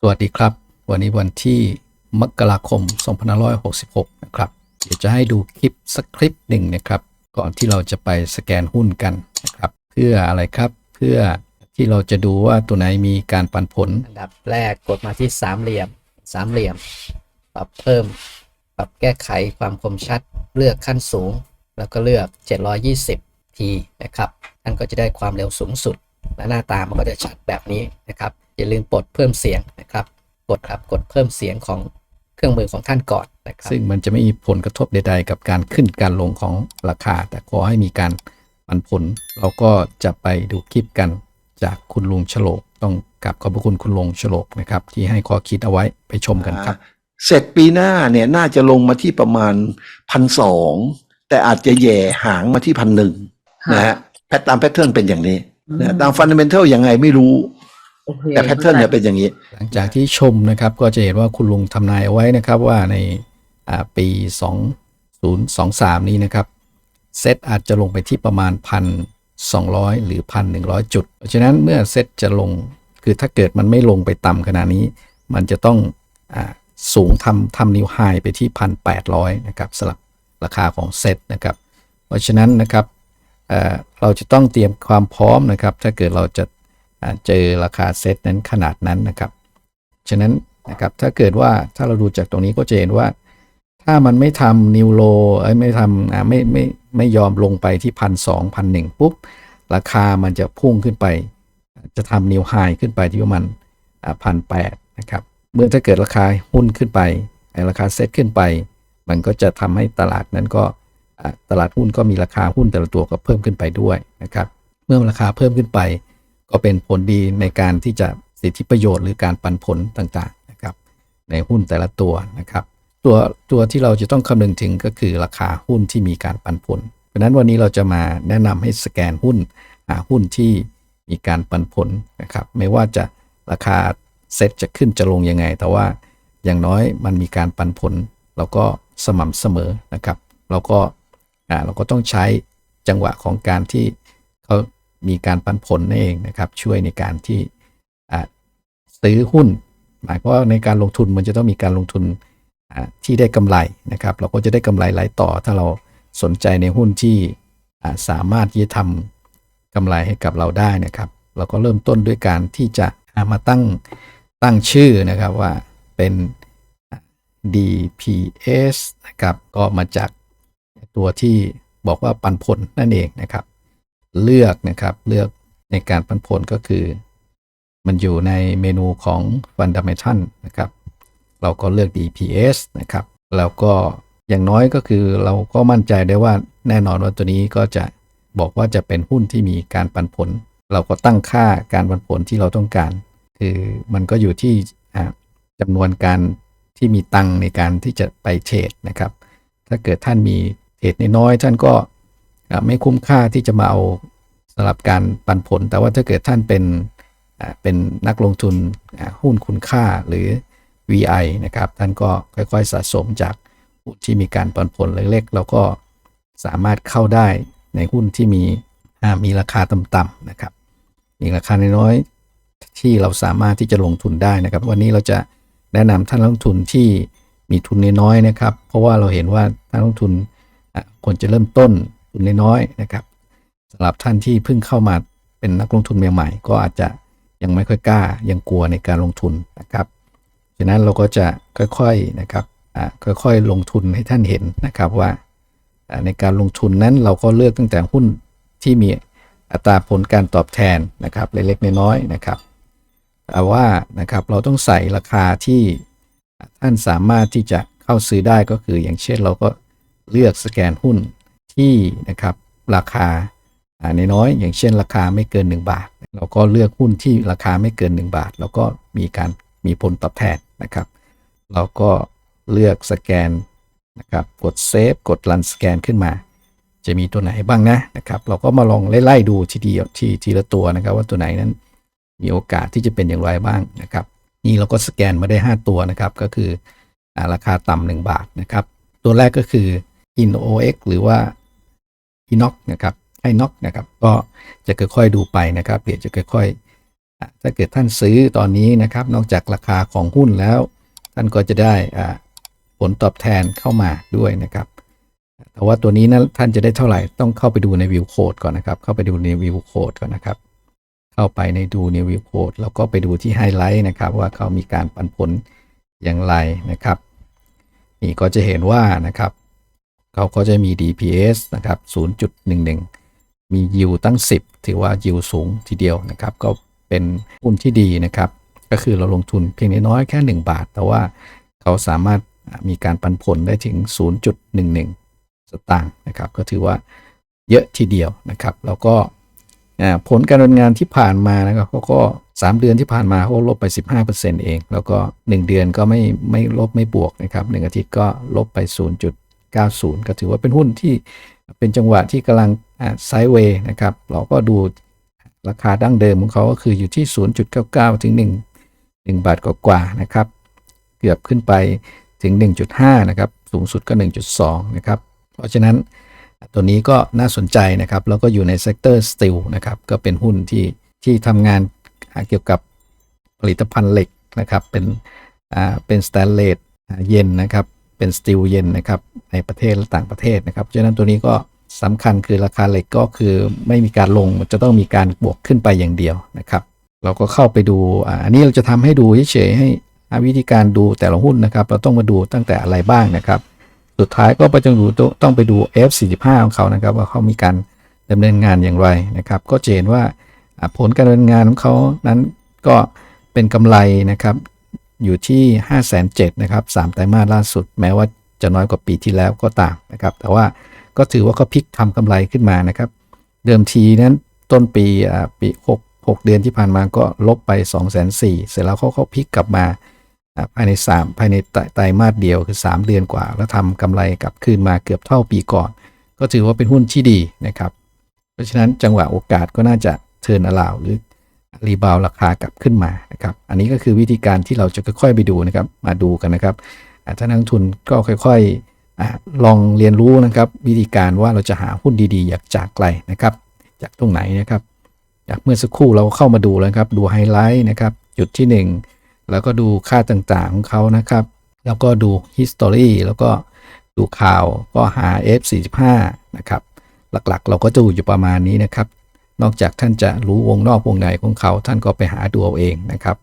สวัสดีครับ วันนี้วันที่มกราคม 2566 นะครับ เดี๋ยวจะให้ดูคลิปสักคลิปหนึ่งนะครับ ก่อนที่เราจะไปสแกนหุ้นกันนะครับ เพื่ออะไรครับ เพื่อที่เราจะดูว่าตัวไหนมีการปันผล อันดับแรกกดมาที่สามเหลี่ยม สามเหลี่ยม ปรับเพิ่ม ปรับแก้ไขความคมชัด เลือกขั้นสูง แล้วก็เลือก 720 ทีนะครับ ท่านก็จะได้ความเร็วสูงสุด และหน้าตามันก็จะชัดแบบนี้นะครับ อย่าลืมปลดเพิ่มเสียงนะครับกดครับกดเพิ่มเสียงของเครื่องมือของท่านก่อนนะครับซึ่งมันจะไม่มีผลกระทบใด ๆ กับการขึ้นการลงของราคา แต่ขอให้มีการปันผล เราก็จะไปดูคลิปกันจากคุณลุงฉลกต้องกลับขอบพระคุณคุณลุงฉลกนะครับ ที่ให้ข้อคิดเอาไว้ไปชมกันครับ เสร็จปีหน้าเนี่ยน่าจะลงมาที่ประมาณพันสองแต่อาจจะแย่หางมาที่พันหนึ่งนะฮะแพทตามแพทเทิร์นเป็นอย่างนี้นะตามฟันเดเมนทัลยังไงไม่รู้โอเค แต่แพทเทิร์นเนี่ยเป็นอย่างนี้ หลังจากที่ชมนะครับ ก็จะเห็นว่าคุณลุงทำนายเอาไว้นะครับว่าในอ่าปี 2023 นี้นะครับ เซตอาจจะลงไปที่ประมาณ 1,200 หรือ 1,100 จุด เพราะฉะนั้นเมื่อเซตจะลงคือถ้าเกิดมันไม่ลงไปต่ำขนาดนี้ มันจะต้องอาสูงทำทำนิวไฮไปที่ 1,800 นะครับสำหรับราคาของเซตนะครับ เพราะฉะนั้นนะครับเอ่อเราจะต้องเตรียมความพร้อมนะครับ ถ้าเกิดเราจะอ่า เจอราคาเซตนั้นขนาดนั้นนะครับ ฉะนั้นนะครับถ้าเกิดว่าถ้าเราดูจากตรงนี้ก็จะเห็นว่า ถ้ามันไม่ทำนิวโลไม่ทำอ่ไม่ไม่ไม่ยอมลงไปที่พันสองพันหนึ่งปุ๊บ ราคามันจะพุ่งขึ้นไป จะทำนิวไฮขึ้นไปที่ประมาณพันแปดนะครับ เมื่อถ้าเกิดราคาหุ้นขึ้นไปไอราคาเซ็ตขึ้นไป มันก็จะทำให้ตลาดนั้นก็ตลาดหุ้นก็มีราคาหุ้นแต่ละตัวก็เพิ่มขึ้นไปด้วยนะครับ เมื่อราคาเพิ่มขึ้นไป ก็เป็นผลดีในการที่จะสิทธิประโยชน์หรือการปันผลต่างๆนะครับ ในหุ้นแต่ละตัวนะครับ ตัวตัวที่เราจะต้องคำนึงถึงก็คือราคาหุ้นที่มีการปันผล เพราะนั้นวันนี้เราจะมาแนะนำให้สแกนหุ้นหาหุ้นที่มีการปันผลนะครับ ไม่ว่าจะราคาเซ็ตจะขึ้นจะลงยังไง แต่ว่าอย่างน้อยมันมีการปันผลเราก็สม่ำเสมอนะครับ เราก็อ่าเราก็ต้องใช้จังหวะของการที่เขา มีการปันผลนั่นเองนะครับ ช่วยในการที่ซื้อหุ้น หมายความว่าในการลงทุนมันจะต้องมีการลงทุนที่ได้กำไรนะครับ เราก็จะได้กำไรหลายต่อ ถ้าเราสนใจในหุ้นที่สามารถที่จะทำกำไรให้กับเราได้นะครับ เราก็เริ่มต้นด้วยการที่จะามาตั้งตั้งชื่อนะครับว่าเป็น DPS นะครับก็มาจากตัวที่บอกว่าปันผลนั่นเองนะครับ เลือกนะครับ เลือกในการปันผลก็คือ มันอยู่ในเมนูของ Fundamental นะครับ เราก็เลือก DPS นะครับ แล้วก็อย่างน้อยก็คือเราก็มั่นใจได้ว่าแน่นอนว่าตัวนี้ก็จะบอกว่าจะเป็นหุ้นที่มีการปันผล เราก็ตั้งค่าการปันผลที่เราต้องการ คือมันก็อยู่ที่จำนวนการที่มีตังในการที่จะไปเทรดนะครับ ถ้าเกิดท่านมีเทรดน้อยท่านก็ ไม่คุ้มค่าที่จะมาเอาสำหรับการปันผล แต่ว่าถ้าเกิดท่านเป็นเป็นนักลงทุนหุ้นคุณค่าหรือ VI นะครับท่านก็ค่อยๆสะสมจากหุ้นที่มีการปันผลเล็กๆเราก็สามารถเข้าได้ในหุ้นที่มีมีราคาต่ำๆนะครับ มีราคาน้อยๆที่เราสามารถที่จะลงทุนได้นะครับ วันนี้เราจะแนะนำท่านลงทุนที่มีทุนน้อยๆนะครับ เพราะว่าเราเห็นว่าท่านลงทุนควรจะเริ่มต้น ทุนน้อยๆนะครับสำหรับท่านที่เพิ่งเข้ามาเป็นนักลงทุนใหม่ๆก็อาจจะยังไม่ค่อยกล้ายังกลัวในการลงทุนนะครับฉะนั้นเราก็จะค่อยๆนะครับค่อยๆลงทุนให้ท่านเห็นนะครับว่าอ่าในการลงทุนนั้นเราก็เลือกตั้งแต่หุ้นที่มีอัตราผลการตอบแทนนะครับเล็กๆน้อยๆนะครับแต่ว่านะครับเราต้องใส่ราคาที่ท่านสามารถที่จะเข้าซื้อได้ก็คืออย่างเช่นเราก็เลือกสแกนหุ้น ที่นะครับราคาอ่าน้อยๆอย่างเช่นราคาไม่เกิน 1 บาท เราก็เลือกหุ้นที่ราคาไม่เกิน 1 บาท แล้วก็มีการมีผลตอบแทนนะครับ เราก็เลือกสแกนนะครับกดเซฟกดรันสแกนขึ้นมา จะมีตัวไหนบ้างนะนะครับ เราก็มาลองไล่ๆดูทีเดียวทีทีละตัวนะครับ ว่าตัวไหนนั้นมีโอกาสที่จะเป็นอย่างไรบ้างนะครับ นี่เราก็สแกนมาได้ 5 ตัวนะครับ ก็คืออราคาต่ำ1บาทนะครับ ตัวแรกก็คือ InOX หรือว่า Inox นะครับไ Inox นะครับก็จะค่อยๆดูไปนะครับเดี๋ยวจะค่อยอะถ้าเกิดท่านซื้อตอนนี้นะครับ นอกจากราคาของหุ้นแล้ว ท่านก็จะได้อ่าผลตอบแทนเข้ามาด้วยนะครับแต่ว่าตัวนี้นะท่านจะได้เท่าไหร่ต้องเข้าไปดูในวิวโคดก่อนนะครับ เข้าไปดูในวิวโคดก่อนนะครับ เข้าไปในดูในวิวโคดแล้วก็ไปดูที่ไฮไลท์นะครับ ว่าเขามีการปันผลอย่างไรนะครับ นี่ก็จะเห็นว่านะครับ เขาก็จะมี DPS นะครับ 0.11 มียิวตั้ง 10 ถือว่ายิวสูงทีเดียวนะครับ ก็เป็นหุ้นที่ดีนะครับ ก็คือเราลงทุนเพียงน้อยแค่ 1 บาท แต่ว่าเขาสามารถมีการปันผลได้ถึง 0.11 สตางค์นะครับ ก็ถือว่าเยอะทีเดียวนะครับ แล้วก็ผลการดำเนินงานที่ผ่านมานะครับเขาก็3 เดือนที่ผ่านมาเขาลบไป 15%เอง แล้วก็ 1 เดือนก็ไม่ไม่ลบไม่บวกนะครับ 1 อาทิตย์ก็ลบไป 9.0 ก็ถือว่าเป็นหุ้นที่เป็นจังหวะที่กำลังไซด์เวย์นะครับ เราก็ดูราคาดั้งเดิมของเขาก็คืออยู่ที่ 0.99 ถึง 1 1 บาทกว่าๆนะครับ เกือบขึ้นไปถึง 1.5 นะครับ สูงสุดก็ 1.2 นะครับ เพราะฉะนั้นตัวนี้ก็น่าสนใจนะครับ แล้วก็อยู่ในเซกเตอร์สตีลนะครับ ก็เป็นหุ้นที่ที่ทำงานเกี่ยวกับผลิตภัณฑ์เหล็กนะครับ เป็นอ่าเป็นสแตนเลสเย็นนะครับ เป็นสตีลเย็นนะครับในประเทศและต่างประเทศนะครับเพราะฉะนั้นตัวนี้ก็สำคัญคือราคาเหล็กก็คือไม่มีการลงจะต้องมีการบวกขึ้นไปอย่างเดียวนะครับ เราก็เข้าไปดูอันนี้เราจะทำให้ดูเฉยๆให้วิธีการดูแต่ละหุ้นนะครับ เราต้องมาดูตั้งแต่อะไรบ้างนะครับ สุดท้ายก็ไปจงดูต้องต้องไปดู F45 ของเขานะครับ ว่าเขามีการดำเนินงานอย่างไรนะครับ ก็จะเห็นว่าอ่าผลการดำเนินงานของเขานั้นก็เป็นกำไรนะครับ อยู่ที่ 5 7 0 0 0นะครับ3ไตรมาสล่าสุด แม้ว่าจะน้อยกว่าปีที่แล้วก็ตามนะครับ แต่ว่าก็ถือว่าเขาพลิกทำกำไรขึ้นมานะครับ เดิมทีนั้นต้นปีปี6 6 เดือนที่ผ่านมาก็ลบไป 2 4 0 0 0เสร็จแล้วเขาเขาพลิกกลับมาภายใน 3 ภายในไตรมาสเดียวคือ 3 เดือนกว่า แล้วทำกำไรกลับคืนมาเกือบเท่าปีก่อน ก็ถือว่าเป็นหุ้นที่ดีนะครับ เพราะฉะนั้นจังหวะโอกาสก็น่าจะเทินอลาวหรือ รีบาวราคากลับขึ้นมานะครับ อันนี้ก็คือวิธีการที่เราจะค่อย ๆ ไปดูนะครับ มาดูกันนะครับอ่าถ้านักทุนก็ค่อยๆอลองเรียนรู้นะครับ วิธีการว่าเราจะหาหุ้นดีๆ อยากจากไกลนะครับ จากตรงไหนนะครับ จากเมื่อสักครู่เราเข้ามาดูแล้วครับ ดูไฮไลท์นะครับ จุดที่ 1 แล้วก็ดูค่าต่างๆของเขานะครับ แล้วก็ดู history แล้วก็ดูข่าวก็หา F45 นะครับ หลักๆ เราก็จะดูอยู่ประมาณนี้นะครับ นอกจากท่านจะรู้วงนอกวงในของเขาท่านก็ไปหาดูเอาเองนะครับ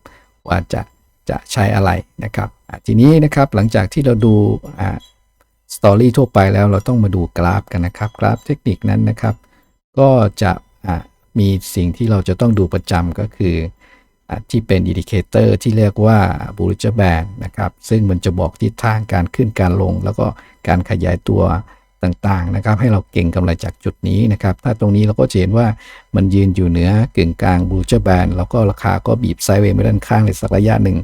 ว่าจะจะใช้อะไรนะครับทีนี้นะครับหลังจากที่เราดูสตอรี่ทั่วไปแล้วเราต้องมาดูกราฟกันนะครับ กราฟเทคนิคนั้นนะครับ ก็จะะมีสิ่งที่เราจะต้องดูประจำก็คืออที่เป็นอินดิเคเตอร์ที่เรียกว่าบูริจแบนนะครับ ซึ่งมันจะบอกทิศทางการขึ้นการลง แล้วก็การขยายตัว ต่างๆนะครับ ให้เราเก่งกำไรจากจุดนี้นะครับ ถ้าตรงนี้เราก็จะเห็นว่ามันยืนอยู่เหนือกึ่งกลางบูเจอริจแบนแล้วก็ราคาก็บีบไซด์เวย์ไปด้านข้างในสักระยะหนึ่ง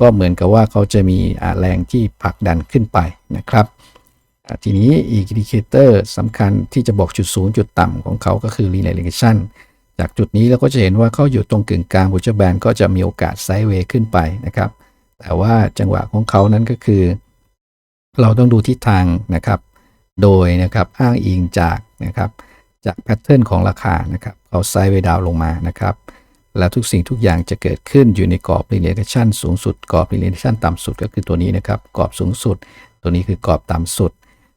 ก็เหมือนกับว่าเขาจะมีแรงที่ผลักดันขึ้นไปนะครับทีนี้อีกอินดิเคเตอร์สำคัญที่จะบอกจุดสูงจุดต่ำของเขาก็คือ linear regression จากจุดนี้เราก็จะเห็นว่าเขาอยู่ตรงกึ่งกลางบูเจอร์แบนก็จะมีโอกาสไซด์เวย์ขึ้นไปนะครับ แต่ว่าจังหวะของเขานั้นก็คือ เราต้องดูทิศทางนะครับ โดยนะครับอ้างอิงจากนะครับจากแพทเทิร์นของราคานะครับเขาไซด์เวดาวลงมานะครับแล้วทุกสิ่งทุกอย่างจะเกิดขึ้นอยู่ในกรอบ linear regression สูงสุดกรอบ linear regression ต่ำสุดก็คือตัวนี้นะครับกรอบสูงสุด ตัวนี้คือกรอบต่ำสุด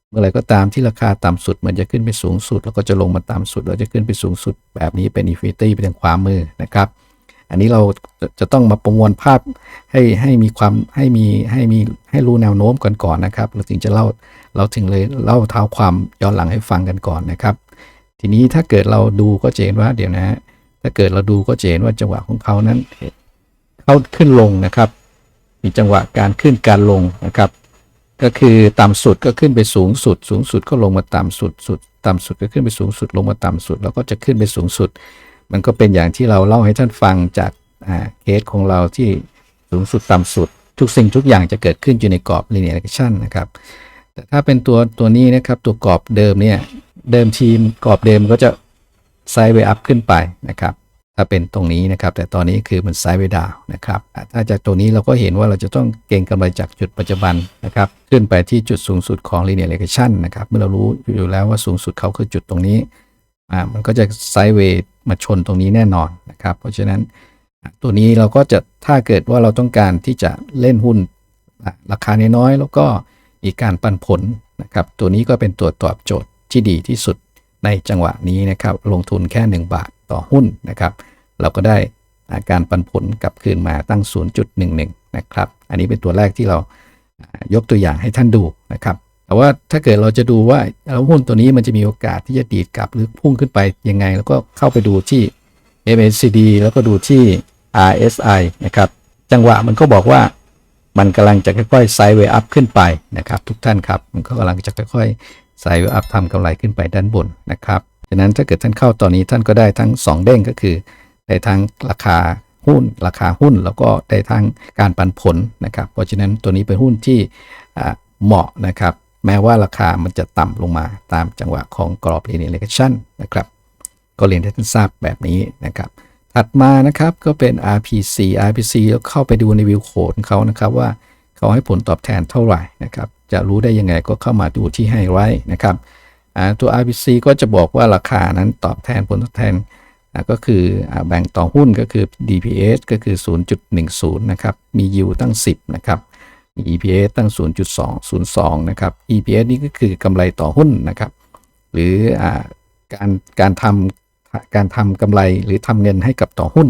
เมื่อไรก็ตามที่ราคาต่ำสุด มันจะขึ้นไปสูงสุด แล้วก็จะลงมาต่ำสุด แล้วจะขึ้นไปสูงสุด แบบนี้เป็น infinity ไปทางขวามือนะครับอันนี้เราจะต้องมาประมวลภาพให้ให้มีความให้มีให้มีให้รู้แนวโน้มกันก่อนนะครับเราถึงจะเล่า เราถึงเลยเล่าเท้าความย้อนหลังให้ฟังกันก่อนนะครับ ทีนี้ถ้าเกิดเราดูก็จะเห็นว่าเดี๋ยวนะฮะถ้าเกิดเราดูก็จะเห็นว่าจังหวะของเขานั้นเขาขึ้นลงนะครับ มีจังหวะการขึ้นการลงนะครับ ก็คือต่ำสุดก็ขึ้นไปสูงสุด สูงสุดก็ลงมาต่ำสุดสุดต่ำสุดก็ขึ้นไปสูงสุดลงมาต่ำสุด แล้วก็จะขึ้นไปสูงสุด มันก็เป็นอย่างที่เราเล่าให้ท่านฟังจากเคสของเราที่สูงสุดต่ำสุด ทุกสิ่งทุกอย่างจะเกิดขึ้นอยู่ในกรอบ linear regression นะครับ แต่ถ้าเป็นตัวตัวนี้นะครับตัวกรอบเดิมเนี่ยเดิมทีมกรอบเดิมก็จะไซด์เวอัพขึ้นไปนะครับ ถ้าเป็นตรงนี้นะครับ แต่ตอนนี้คือมันไซด์เวดาวนะครับ ถ้าจากตัวนี้เราก็เห็นว่าเราจะต้องเก็งกำไรจากจุดปัจจุบันนะครับ ขึ้นไปที่จุดสูงสุดของ linear regression นะครับ เมื่อเรารู้อยู่แล้วว่าสูงสุดเขาคือจุดตรงนี้อ่ามันก็จะไซด์เวมาชนตรงนี้แน่นอนนะครับ เพราะฉะนั้นตัวนี้เราก็จะถ้าเกิดว่าเราต้องการที่จะเล่นหุ้นราคาน้อยๆแล้วก็ มีการปันผลนะครับ ตัวนี้ก็เป็นตัวตอบโจทย์ที่ดีที่สุดในจังหวะนี้นะครับ ลงทุนแค่ 1 บาทต่อหุ้นนะครับ เราก็ได้อาการปันผลกลับคืนมาตั้ง 0.11 นะครับ อันนี้เป็นตัวแรกที่เราอ่ายกตัวอย่างให้ท่านดูนะครับ แต่ว่าถ้าเกิดเราจะดูว่าแล้วหุ้นตัวนี้มันจะมีโอกาสที่จะดีดกลับหรือพุ่งขึ้นไปยังไง แล้วก็เข้าไปดูที่ MACD แล้วก็ดูที่ RSI นะครับ จังหวะมันก็บอกว่า มันกำลังจะค่อยๆไซด์เวอัพขึ้นไปนะครับ ทุกท่านครับ มันก็กำลังจะค่อยๆไซด์เวอัพทำกำไรขึ้นไปด้านบนนะครับฉะนั้นถ้าเกิดท่านเข้าตอนนี้ท่านก็ได้ทั้ง 2 เด้งก็คือได้ทั้งราคาหุ้น ราคาหุ้นแล้วก็ได้ทั้งการปันผลนะครับ เพราะฉะนั้นตัวนี้เป็นหุ้นที่เหมาะนะครับ แม้ว่าราคามันจะต่ำลงมาตามจังหวะของกรอบ linear regression นะครับ ก็เรียนให้ท่านทราบแบบนี้นะครับ ถัดมานะครับก็เป็น RPC RPC แล้วเข้าไปดูในวิวโคดของเขานะครับว่าเขาให้ผลตอบแทนเท่าไหร่นะครับจะรู้ได้ยังไงก็เข้ามาดูที่ให้ไว้นะครับตัว RPC ก็จะบอกว่าราคานั้นตอบแทนผลตอบแทนก็คือแบ่งต่อหุ้นก็คือ DPS ก็คือ 0.10 นะครับ มี yield ตั้ง 10 นะครับ มี EPS ตั้ง 0.202 นะครับ EPS นี่ก็คือกำไรต่อหุ้นนะครับ หรืออการการทำ การทำกำไรหรือทำเงินให้กับต่อหุ้น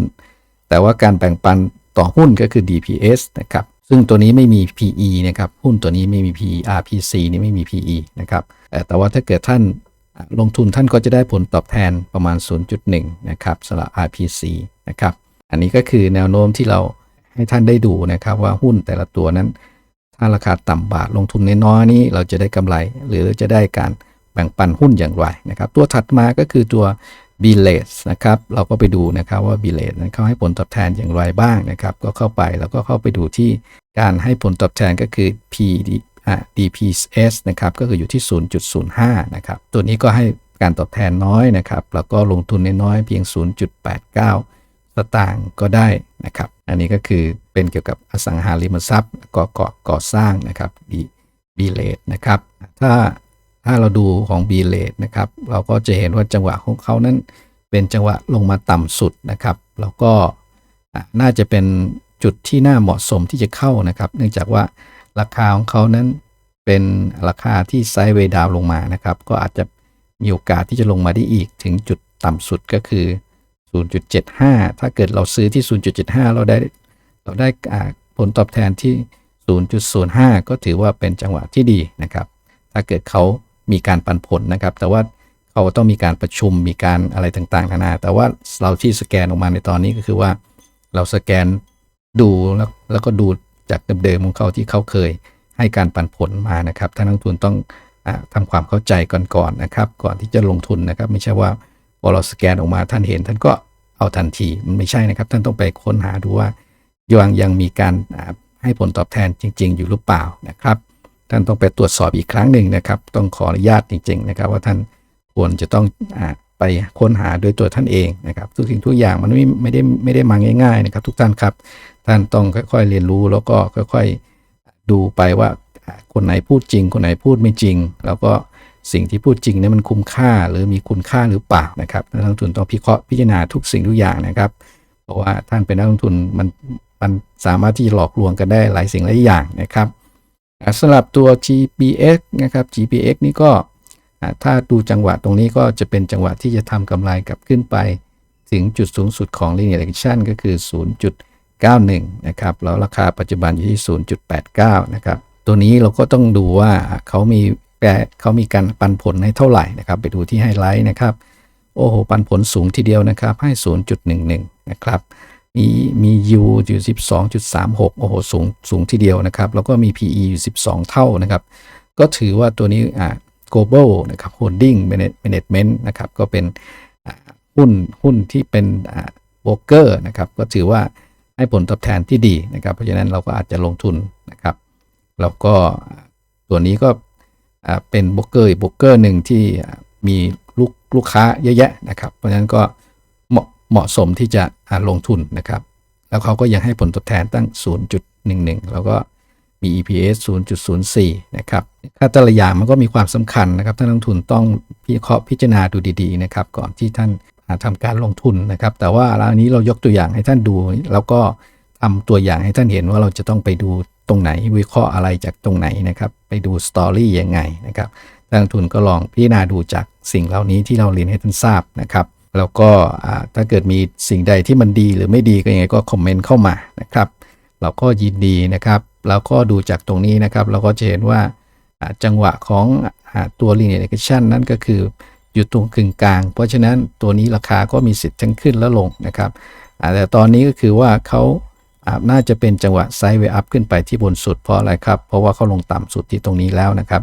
แต่ว่าการแบ่งปันต่อหุ้นก็คือ DPS นะครับ ซึ่งตัวนี้ไม่มี PE นะครับ หุ้นตัวนี้ไม่มี PE RPC นี่ไม่มี PE นะครับ แต่ว่าถ้าเกิดท่านลงทุนท่านก็จะได้ผลตอบแทนประมาณ 0.1 นะครับสำหรับ RPC นะครับ อันนี้ก็คือแนวโน้มที่เราให้ท่านได้ดูนะครับว่าหุ้นแต่ละตัวนั้น ถ้าราคาต่ำบาทลงทุนน้อยๆนี้เราจะได้กำไร หรือจะได้การแบ่งปันหุ้นอย่างไรนะครับ ตัวถัดมาก็คือตัว b l a s นะครับ เราก็ไปดูนะครับว่า b l a s นั้นเขาให้ผลตอบแทนอย่างไรบ้างนะครับ ก็เข้าไปแล้วก็เข้าไปดูที่การให้ผลตอบแทนก็คือ P DPS นะครับ ก็คืออยู่ที่ 0.05 นะครับ ตัวนี้ก็ให้การตอบแทนน้อยนะครับ แล้วก็ลงทุนน้อยเพียง 0.89 สตางค์ก็ได้นะครับ อันนี้ก็คือเป็นเกี่ยวกับอสังหาริมทรัพย์ก่อก่อก่อสร้างนะครับบีบีเลดนะครับ ถ้า ถ้าเราดูของบีเลดนะครับ เราก็จะเห็นว่าจังหวะของเขานั้น เป็นจังหวะลงมาต่ำสุดนะครับ แล้วก็น่าจะเป็นจุดที่น่าเหมาะสมที่จะเข้านะครับ เนื่องจากว่าราคาของเขานั้นเป็นราคาที่ไซด์เวดาวลงมานะครับ ก็อาจจะมีโอกาสที่จะลงมาได้อีกถึงจุดต่ำสุดก็คือ 0.75 ถ้าเกิดเราซื้อที่ 0.75 เราได้เราได้ผลตอบแทนที่ 0.05 ก็ถือว่าเป็นจังหวะที่ดีนะครับ ถ้าเกิดเขา มีการปันผลนะครับ แต่ว่าเขาต้องมีการประชุมมีการอะไรต่างๆนานา แต่ว่าเราที่สแกนออกมาในตอนนี้ก็คือว่า เราสแกนดูแล้วแล้วก็ดูจากเดิมๆของเขาที่เขาเคยให้การปันผลมานะครับท่านนักลงทุนต้องอาทำความเข้าใจก่อนๆนะครับ ก่อนที่จะลงทุนนะครับ ไม่ใช่ว่าพอเราสแกนออกมาท่านเห็น ท่านก็เอาทันทีมันไม่ใช่นะครับ ท่านต้องไปค้นหาดูว่ายังยังมีการให้ผลตอบแทนจริง ๆ อยู่หรือเปล่านะครับ ท่านต้องไปตรวจสอบอีกครั้งหนึ่งนะครับ ต้องขออนุญาตจริง ๆ นะครับ ว่าท่านควรจะต้องอไปค้นหาด้วยตัวท่านเองนะครับ ทุกสิ่งทุกอย่างมันไม่ไม่ได้ไม่ได้มาง่ายๆนะครับ ทุกท่านครับ ท่านต้องค่อยๆเรียนรู้แล้วก็ค่อยๆดูไปว่าคนไหนพูดจริง คนไหนพูดไม่จริง แล้วก็สิ่งที่พูดจริงนี่มันคุ้มค่าหรือมีคุณค่าหรือเปล่านะครับนักลงทุนต้องพิเคราะห์พิจารณาทุกสิ่งทุกอย่างนะครับ เพราะว่าท่านเป็นนักลงทุนมันมันสามารถที่จะหลอกลวงกันได้หลายสิ่งหลายอย่างนะครับ สำหรับตัว GPX นะครับ GPX นี่ก็ถ้าดูจังหวะตรงนี้ก็จะเป็นจังหวะที่จะทำกำไรกลับขึ้นไปถึงจุดสูงสุดของ linear regression ก็คือ 0.91 นะครับ แล้วราคาปัจจุบันอยู่ที่ 0.89 นะครับ ตัวนี้เราก็ต้องดูว่าเขามีแปรเขามีการปันผลให้เท่าไหร่นะครับ ไปดูที่ไฮไลท์นะครับ โอ้โห ปันผลสูงทีเดียวนะครับ ให้ 0.11 นะครับ มีมี U อยู่ 12.36 โอ้โห สูงสูงทีเดียวนะครับ แล้วก็มี PE อยู่ 12 เท่านะครับ ก็ถือว่าตัวนี้อ่า global นะครับ holding management นะครับ ก็เป็นหุ้นหุ้นที่เป็นอ่าโบรกเกอร์นะครับ ก็ถือว่าให้ผลตอบแทนที่ดีนะครับ เพราะฉะนั้นเราก็อาจจะลงทุนนะครับ แล้วก็ตัวนี้ก็อ่าเป็นโบรกเกอร์โบรกเกอร์หนึ่งที่มีลูกลูกค้าเยอะแยะนะครับ เพราะฉะนั้นก็ เหมาะสมที่จะลงทุนนะครับ แล้วเขาก็ยังให้ผลตอบแทนตั้ง 0.11 แล้วก็มี EPS 0.04 นะครับ ค่าแต่ละอย่างมันก็มีความสำคัญนะครับท่านลงทุนต้องพิเคราะห์พิจารณาดูดีๆนะครับ ก่อนที่ท่านอ่าทำการลงทุนนะครับ แต่ว่าอันนี้เรายกตัวอย่างให้ท่านดู แล้วก็ทำตัวอย่างให้ท่านเห็นว่าเราจะต้องไปดูตรงไหนวิเคราะห์อะไรจากตรงไหนนะครับ ไปดูสตอรี่ยังไงนะครับนักลงทุนก็ลองพิจารณาดูจากสิ่งเหล่านี้ที่เราเรียนให้ท่านทราบนะครับ แล้วก็ถ้าเกิดมีสิ่งใดที่มันดีหรือไม่ดีก็ยังไงก็คอมเมนต์เข้ามานะครับ เราก็ยินดีนะครับ แล้วก็ดูจากตรงนี้นะครับ เราก็จะเห็นว่าจังหวะของอตัว linear regression นั่นก็คืออยู่ตรงกึ่งกลาง เพราะฉะนั้นตัวนี้ราคาก็มีสิทธิ์ทั้งขึ้นและลงนะครับแต่ตอนนี้ก็คือว่าเขาอาน่าจะเป็นจังหวะไซด์เวอัพขึ้นไปที่บนสุดเพราะอะไรครับ เพราะว่าเขาลงต่ำสุดที่ตรงนี้แล้วนะครับ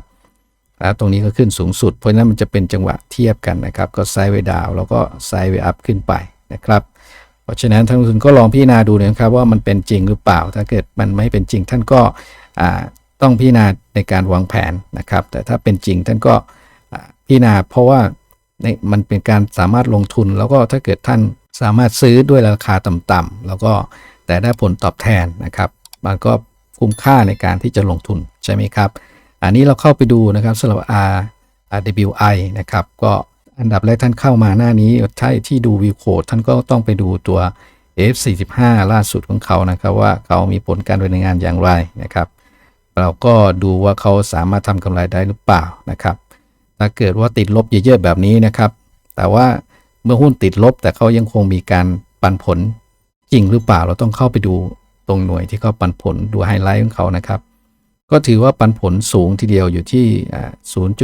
แล้วตรงนี้ก็ขึ้นสูงสุด เพราะนั้นมันจะเป็นจังหวะเทียบกันนะครับ ก็ไซด์เวดาวแล้วก็ไซด์เวอัพขึ้นไปนะครับเพราะฉะนั้นท่านลงทุนก็ลองพิจารณาดูนะครับว่ามันเป็นจริงหรือเปล่า ถ้าเกิดมันไม่เป็นจริงท่านก็ต้องพิจารณาในการวางแผนนะครับ แต่ถ้าเป็นจริงท่านก็พิจารณาเพราะว่ามันเป็นการสามารถลงทุน แล้วก็ถ้าเกิดท่านสามารถซื้อด้วยราคาต่ำๆแล้วก็แต่ได้ผลตอบแทนนะครับ มันก็คุ้มค่าในการที่จะลงทุนใช่ไหมครับ อันนี้เราเข้าไปดูนะครับสำหรับ R RWI นะครับก็อันดับแรกท่านเข้ามาหน้านี้ถ้าที่ดูวิวโคดท่านก็ต้องไปดูตัว F45 ล่าสุดของเขานะครับว่าเขามีผลการดำเนินงานอย่างไรนะครับ เราก็ดูว่าเขาสามารถทำกำไรได้หรือเปล่านะครับ ถ้าเกิดว่าติดลบเยอะๆแบบนี้นะครับ แต่ว่าเมื่อหุ้นติดลบแต่เขายังคงมีการปันผลจริงหรือเปล่า เราต้องเข้าไปดูตรงหน่วยที่เขาปันผลดูไฮไลท์ของเขานะครับ ก็ถือว่าปันผลสูงทีเดียวอยู่ที่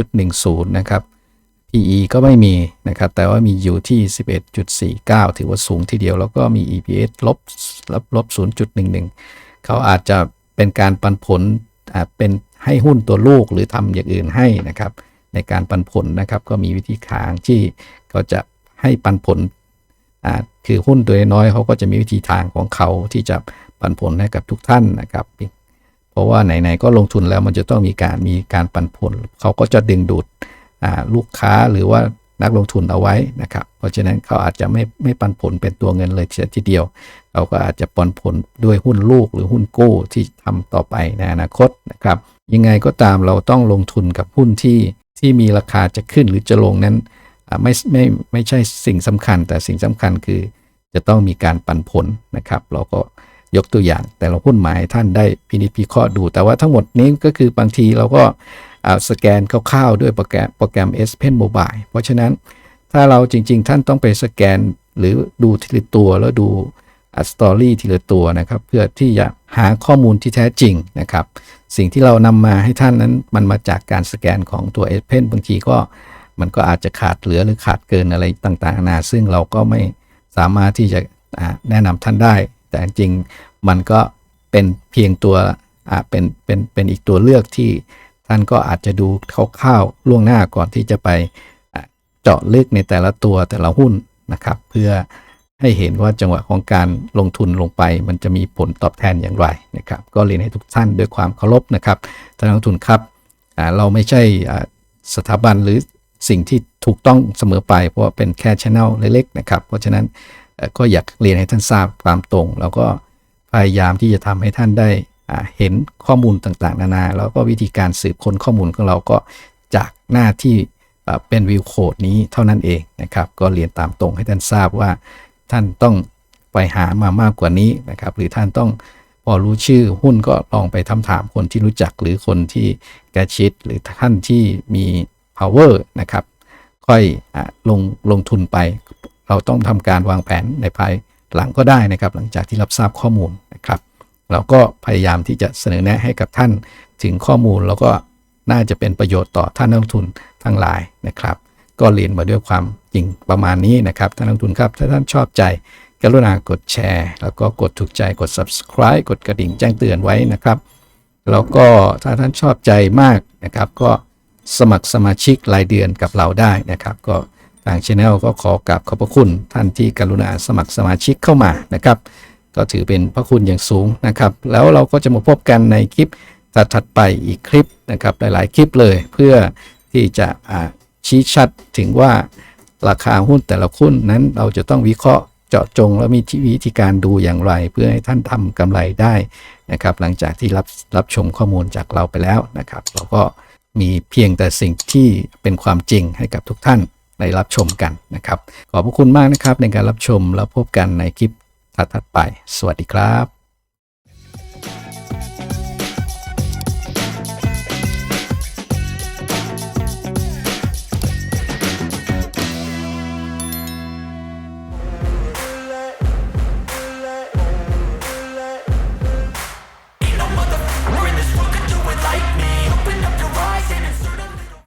0.10 นะครับ PE ก็ไม่มีนะครับ แต่ว่ามีอยู่ที่ 11.49 ถือว่าสูงทีเดียว แล้วก็มี EPS ลบลบลบ 0.11 เขาอาจจะเป็นการปันผลเป็นให้หุ้นตัวลูกหรือทำอย่างอื่นให้นะครับ ในการปันผลนะครับก็มีวิธีขางที่เขาจะให้ปันผลคือหุ้นตัวน้อยเขาก็จะมีวิธีทางของเขาที่จะปันผลให้กับทุกท่านนะครับเราะว่าไหนๆก็ลงทุนแล้วมันจะต้องมีการมีการปันผล เขาก็จะดึงดูดลูกค้าหรือว่านักลงทุนเอาไว้นะครับ เพราะฉะนั้นเขาอาจจะไม่ไม่ปันผลเป็นตัวเงินเลยเสียทีเดียว เขาก็อาจจะปันผลด้วยหุ้นลูกหรือหุ้นกู้ที่ทำต่อไปในอนาคตนะครับ ยังไงก็ตามเราต้องลงทุนกับหุ้นที่ที่มีราคาจะขึ้นหรือจะลงนั้นไม่ไม่ไม่ใช่สิ่งสำคัญ แต่สิ่งสำคัญคือจะต้องมีการปันผลนะครับ เราก็ ยกตัวอย่าง แต่ละหุ้นหมายท่านได้พินิจพิเคราะห์ดู แต่ว่าทั้งหมดนี้ก็คือบางทีเราก็สแกนคร่าวๆด้วยโปรแกรมโปรแกรม S Pen Mobile เพราะฉะนั้นถ้าเราจริง ๆ ท่านต้องไปสแกนหรือดูทีละตัวแล้วดูสตอรี่ทีละตัวนะครับเพื่อที่จะหาข้อมูลที่แท้จริงนะครับ สิ่งที่เรานำมาให้ท่านนั้นมันมาจากการสแกนของตัว S Pen บางทีก็มันก็อาจจะขาดเหลือหรือขาดเกินอะไรต่างๆนาซึ่งเราก็ไม่สามารถที่จะแนะนำท่านได้ แต่จริงมันก็เป็นเพียงตัวอ่าเป็นเป็นเป็นอีกตัวเลือกที่ท่านก็อาจจะดูคร่าวๆล่วงหน้าก่อนที่จะไปเจาะลึกในแต่ละตัวแต่ละหุ้นนะครับ เพื่อให้เห็นว่าจังหวะของการลงทุนลงไป มันจะมีผลตอบแทนอย่างไรนะครับ ก็เรียนให้ทุกท่านด้วยความเคารพนะครับท่านนักลงทุนครับเราไม่ใช่สถาบันหรือสิ่งที่ถูกต้องเสมอไป เพราะเป็นแค่ช anel เล็กๆนะครับ เพราะฉะนั้น ก็อยากเรียนให้ท่านทราบความตรง แล้วก็พยายามที่จะทำให้ท่านได้เห็นข้อมูลต่างๆ นานา แล้วก็วิธีการสืบค้นข้อมูลของเราก็จากหน้าที่เป็นวิวโคดนี้เท่านั้นเองนะครับ ก็เรียนตามตรงให้ท่านทราบว่าท่านต้องไปหามามากกว่านี้นะครับ หรือท่านต้องพอรู้ชื่อหุ้นก็ลองไปทำถามคนที่รู้จักหรือคนที่แกชิด หรือท่านที่มี power นะครับ ค่อยอลงลงทุนไป เราต้องทำการวางแผนในภายหลังก็ได้นะครับ หลังจากที่รับทราบข้อมูลนะครับ เราก็พยายามที่จะเสนอแนะให้กับท่านถึงข้อมูล แล้วก็น่าจะเป็นประโยชน์ต่อท่านนักลงทุนทั้งหลายนะครับ ก็เรียนมาด้วยความจริงประมาณนี้นะครับท่านนักลงทุนครับ ถ้าท่านชอบใจกรุณากดแชร์ แล้วก็กดถูกใจกด subscribe กดกระดิ่งแจ้งเตือนไว้นะครับ แล้วก็ถ้าท่านชอบใจมากนะครับ ก็สมัครสมาชิกรายเดือนกับเราได้นะครับ ก็ ทางช anel ก็ขอกราบขอบพระคุณท่านที่กรุณาสมัครสมาชิกเข้ามานะครับ ก็ถือเป็นพระคุณอย่างสูงนะครับ แล้วเราก็จะมาพบกันในคลิปถัดไปอีกคลิปนะครับ หลาย ๆ คลิปเลยเพื่อที่จะชี้ชัดถึงว่าราคาหุ้นแต่ละหุ้นนั้นเราจะต้องวิเคราะห์เจาะจงแล้วมีวิธีการดูอย่างไร เพื่อให้ท่านทำกำไรได้นะครับ หลังจากที่รับรับชมข้อมูลจากเราไปแล้วนะครับ เราก็มีเพียงแต่สิ่งที่เป็นความจริงให้กับทุกท่าน ได้รับชมกันนะครับ ขอบพระคุณมากนะครับในการรับชมแล้วพบกันในคลิปถัดๆไป สวัสดีครับ